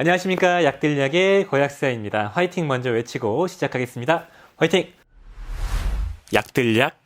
안녕하십니까 약들약의 고약사입니다. 화이팅 먼저 외치고 시작하겠습니다. 화이팅! 약들약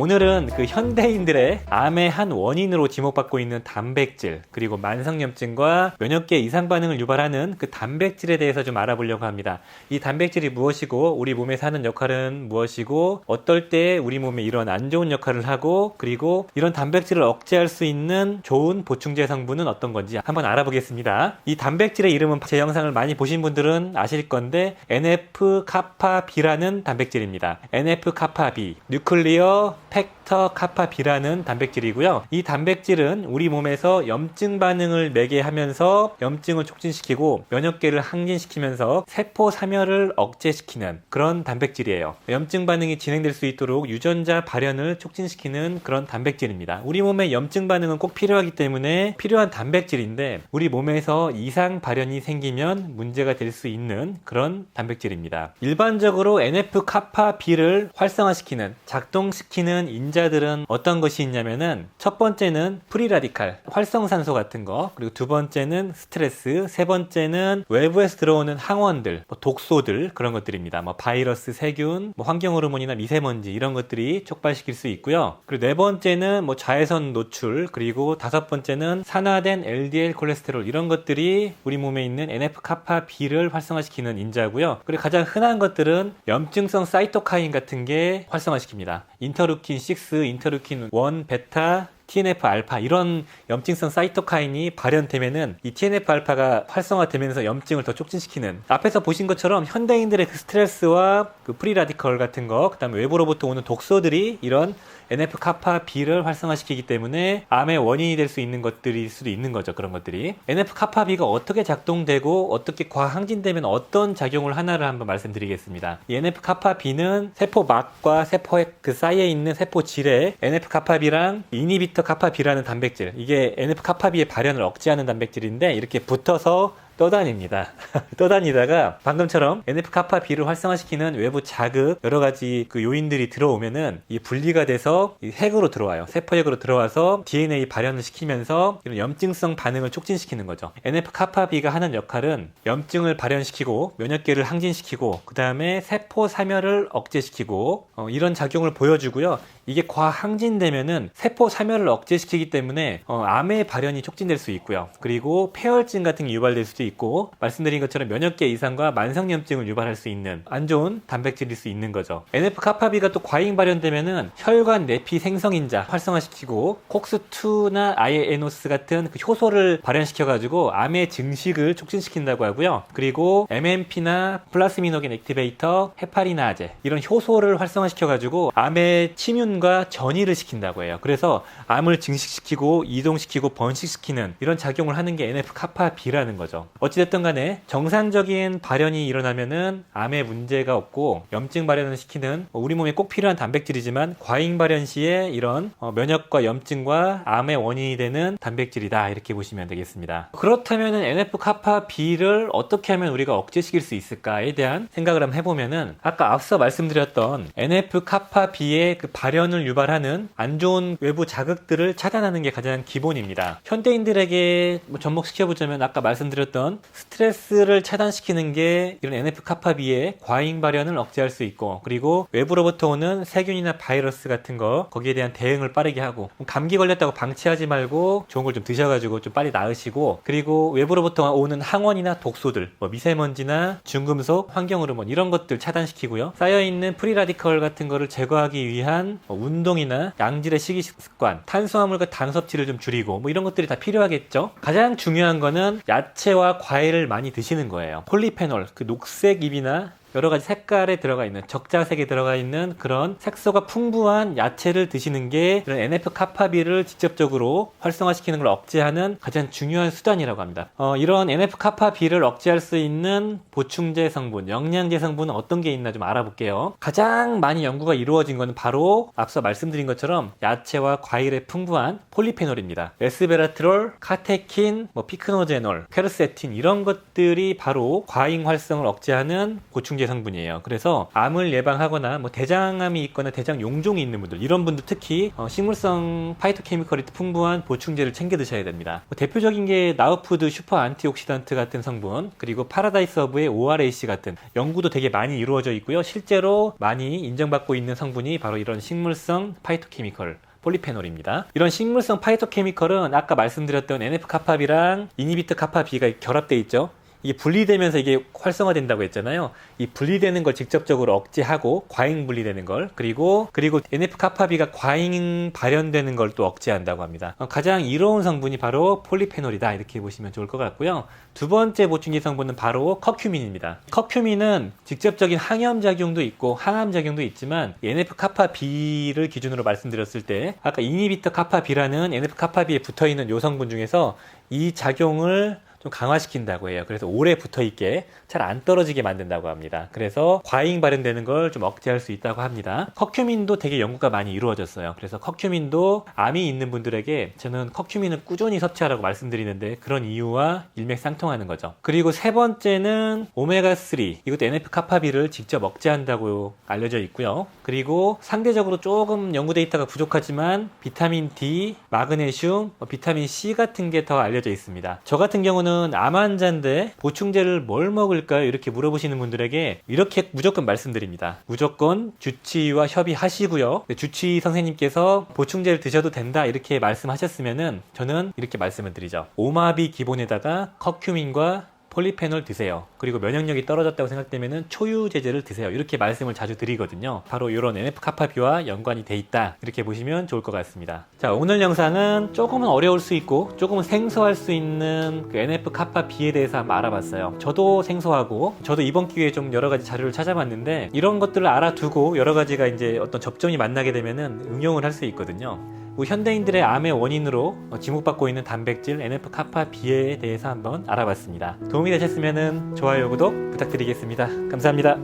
오늘은 그 현대인들의 암의 한 원인으로 지목받고 있는 단백질 그리고 만성염증과 면역계 이상 반응을 유발하는 그 단백질에 대해서 좀 알아보려고 합니다. 이 단백질이 무엇이고 우리 몸에 사는 역할은 무엇이고 어떨 때 우리 몸에 이런 안 좋은 역할을 하고 그리고 이런 단백질을 억제할 수 있는 좋은 보충제 성분은 어떤 건지 한번 알아보겠습니다. 이 단백질의 이름은 제 영상을 많이 보신 분들은 아실 건데 NF 카파 B라는 단백질입니다. NF 카파 B 뉴클리어 팩터 카파 B라는 단백질이고요. 이 단백질은 우리 몸에서 염증 반응을 매게 하면서 염증을 촉진시키고 면역계를 항진시키면서 세포 사멸을 억제시키는 그런 단백질이에요. 염증 반응이 진행될 수 있도록 유전자 발현을 촉진시키는 그런 단백질입니다. 우리 몸에 염증 반응은 꼭 필요하기 때문에 필요한 단백질인데 우리 몸에서 이상 발현이 생기면 문제가 될 수 있는 그런 단백질입니다. 일반적으로 NF 카파 B를 활성화시키는 작동시키는 인자들은 어떤 것이 있냐면은 첫 번째는 프리라디칼 활성산소 같은 거. 그리고 두 번째는 스트레스. 세 번째는 외부에서 들어오는 항원들 뭐 독소들 그런 것들입니다. 뭐 바이러스 세균 뭐 환경 호르몬이나 미세먼지 이런 것들이 촉발시킬 수 있고요. 그리고 네 번째는 뭐 자외선 노출 그리고 다섯 번째는 산화된 LDL 콜레스테롤 이런 것들이 우리 몸에 있는 NF 카파 B를 활성화시키는 인자고요. 그리고 가장 흔한 것들은 염증성 사이토카인 같은 게 활성화시킵니다 인터루킨 6, 인터루킨 1, 베타, TNF 알파 이런 염증성 사이토카인이 발현되면은 이 TNF 알파가 활성화되면서 염증을 더 촉진시키는 앞에서 보신 것처럼 현대인들의 그 스트레스와 그 프리 라디컬 같은 거 그다음에 외부로부터 오는 독소들이 이런 NF 카파 B를 활성화시키기 때문에 암의 원인이 될 수 있는 것들일 수도 있는 거죠. 그런 것들이. NF 카파 B가 어떻게 작동되고 어떻게 과항진되면 어떤 작용을 하나를 한번 말씀드리겠습니다. 이 NF 카파 B는 세포 막과 세포의 그 사이에 있는 세포 질에 NF 카파 B랑 이니비터 카파 B라는 단백질 이게 NF 카파 B의 발현을 억제하는 단백질인데 이렇게 붙어서 떠다닙니다. 떠다니다가 방금처럼 NF 카파 B를 활성화시키는 외부 자극 여러 가지 그 요인들이 들어오면은 이 분리가 돼서 이 핵으로 들어와요. 세포핵으로 들어와서 DNA 발현을 시키면서 이런 염증성 반응을 촉진시키는 거죠. NF 카파 B가 하는 역할은 염증을 발현시키고 면역계를 항진시키고 그 다음에 세포 사멸을 억제시키고 어, 이런 작용을 보여주고요. 이게 과항진되면은 세포 사멸을 억제시키기 때문에 어, 암의 발현이 촉진될 수 있고요. 그리고 폐혈증 같은 게 유발될 수도 있고 말씀드린 것처럼 면역계 이상과 만성염증을 유발할 수 있는 안 좋은 단백질일 수 있는 거죠. NF 카파비가 또 과잉 발현되면은 혈관 내피 생성인자 활성화시키고 콕스2나 아이에노스 같은 그 효소를 발현시켜가지고 암의 증식을 촉진시킨다고 하고요. 그리고 MMP나 플라스미노겐 액티베이터, 헤파리나제 이런 효소를 활성화시켜가지고 암의 침윤과 전이를 시킨다고 해요. 그래서 암을 증식시키고 이동시키고 번식시키는 이런 작용을 하는 게 NF 카파 B라는 거죠. 어찌됐든 간에 정상적인 발현이 일어나면은 암에 문제가 없고 염증 발현을 시키는 우리 몸에 꼭 필요한 단백질이지만 과잉 발현 시에 이런 어, 면역과 염증과 암의 원인이 되는 단백질이다 이렇게 보시면 되겠습니다. 그렇다면은 NF 카파 B를 어떻게 하면 우리가 억제시킬 수 있을까에 대한 생각을 한번 해보면은 아까 앞서 말씀드렸던 NF 카파 B의 그 발현을 유발하는 안 좋은 외부 자극들을 차단하는 게 가장 기본입니다. 현대인들에게 뭐 접목시켜보자면 아까 말씀드렸던 스트레스를 차단시키는 게 이런 NF 카파 B의 과잉 발현을 억제할 수 있고 그리고 외부로부터 오는 세균이나 바이러스 같은 거 거기에 대한 대응을 빠르게 하고 감기 걸렸다고 방치하지 말고 좋은 걸 좀 드셔가지고 좀 빨리 나으시고 그리고 외부로부터 오는 항원이나 독소들 뭐 미세먼지나 중금속 환경 호르몬 이런 것들 차단시키고요. 쌓여있는 프리라디컬 같은 거를 제거하기 위한 뭐 운동이나 양질의 식이 습관 탄수화물과 당 섭취를 좀 줄이고 뭐 이런 것들이 다 필요하겠죠? 가장 중요한 거는 야채와 과일을 많이 드시는 거예요. 폴리페놀 그 녹색 잎이나 여러 가지 색깔에 들어가 있는 적자색에 들어가 있는 그런 색소가 풍부한 야채를 드시는 게 이런 NF 카파비를 직접적으로 활성화시키는 걸 억제하는 가장 중요한 수단이라고 합니다. 어, 이런 NF 카파비를 억제할 수 있는 보충제 성분, 영양제 성분은 어떤 게 있나 좀 알아볼게요. 가장 많이 연구가 이루어진 것은 바로 앞서 말씀드린 것처럼 야채와 과일에 풍부한 폴리페놀입니다. 레스베라트롤, 카테킨, 뭐 피크노제놀, 케르세틴 이런 것들이 바로 과잉 활성을 억제하는 보충제 보충제 성분이에요. 그래서 암을 예방하거나 뭐 대장암이 있거나 대장 용종이 있는 분들 이런 분들 특히 어, 식물성 파이토케미컬이 풍부한 보충제를 챙겨 드셔야 됩니다. 뭐 대표적인 게 나우푸드 슈퍼 안티옥시던트 같은 성분 그리고 파라다이스 허브의 ORAC 같은 연구도 되게 많이 이루어져 있고요. 실제로 많이 인정받고 있는 성분이 바로 이런 식물성 파이토케미컬 폴리페놀입니다. 이런 식물성 파이토케미컬은 아까 말씀드렸던 NF 카팝이랑 이니비트 카파 B가 결합돼 있죠. 이게 분리되면서 이게 활성화된다고 했잖아요. 이 분리되는 걸 직접적으로 억제하고 과잉 분리되는 걸 그리고 그리고 NF 카파비가 과잉 발현되는 걸 또 억제한다고 합니다. 어, 가장 이로운 성분이 바로 폴리페놀이다 이렇게 보시면 좋을 것 같고요. 두 번째 보충제 성분은 바로 커큐민입니다. 커큐민은 직접적인 항염 작용도 있고 항암 작용도 있지만 NF 카파 B를 기준으로 말씀드렸을 때 아까 이니비터 카파 B라는 NF 카파 B에 붙어 있는 요 성분 중에서 이 작용을 좀 강화시킨다고 해요. 그래서 오래 붙어 있게 잘 안 떨어지게 만든다고 합니다. 그래서 과잉 발현되는 걸 좀 억제할 수 있다고 합니다. 커큐민도 되게 연구가 많이 이루어졌어요. 그래서 커큐민도 암이 있는 분들에게 저는 커큐민을 꾸준히 섭취하라고 말씀드리는데 그런 이유와 일맥상통하는 거죠. 그리고 세 번째는 오메가3 이것도 NF 카파비를 직접 억제한다고 알려져 있고요. 그리고 상대적으로 조금 연구 데이터가 부족하지만 비타민 D, 마그네슘, 뭐 비타민 C 같은 게 더 알려져 있습니다. 저 같은 경우는 암 환자인데 보충제를 뭘 먹을까요? 이렇게 물어보시는 분들에게 이렇게 무조건 말씀드립니다. 무조건 주치의와 협의하시고요. 주치의 선생님께서 보충제를 드셔도 된다 이렇게 말씀하셨으면은 저는 이렇게 말씀을 드리죠. 오마비 기본에다가 커큐민과 폴리페놀 드세요. 그리고 면역력이 떨어졌다고 생각되면 초유제제를 드세요. 이렇게 말씀을 자주 드리거든요. 바로 이런 NF 카파비와 연관이 돼 있다. 이렇게 보시면 좋을 것 같습니다. 자, 오늘 영상은 조금은 어려울 수 있고 조금은 생소할 수 있는 그 NF 카파비에 대해서 한번 알아봤어요. 저도 생소하고 저도 이번 기회에 좀 여러 가지 자료를 찾아봤는데 이런 것들을 알아두고 여러 가지가 이제 어떤 접점이 만나게 되면은 응용을 할 수 있거든요. 뭐 현대인들의 암의 원인으로 어, 지목받고 있는 단백질 NF 카파 B에 대해서 한번 알아봤습니다. 도움이 되셨으면 좋아요, 구독 부탁드리겠습니다. 감사합니다.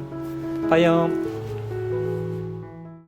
빠이염.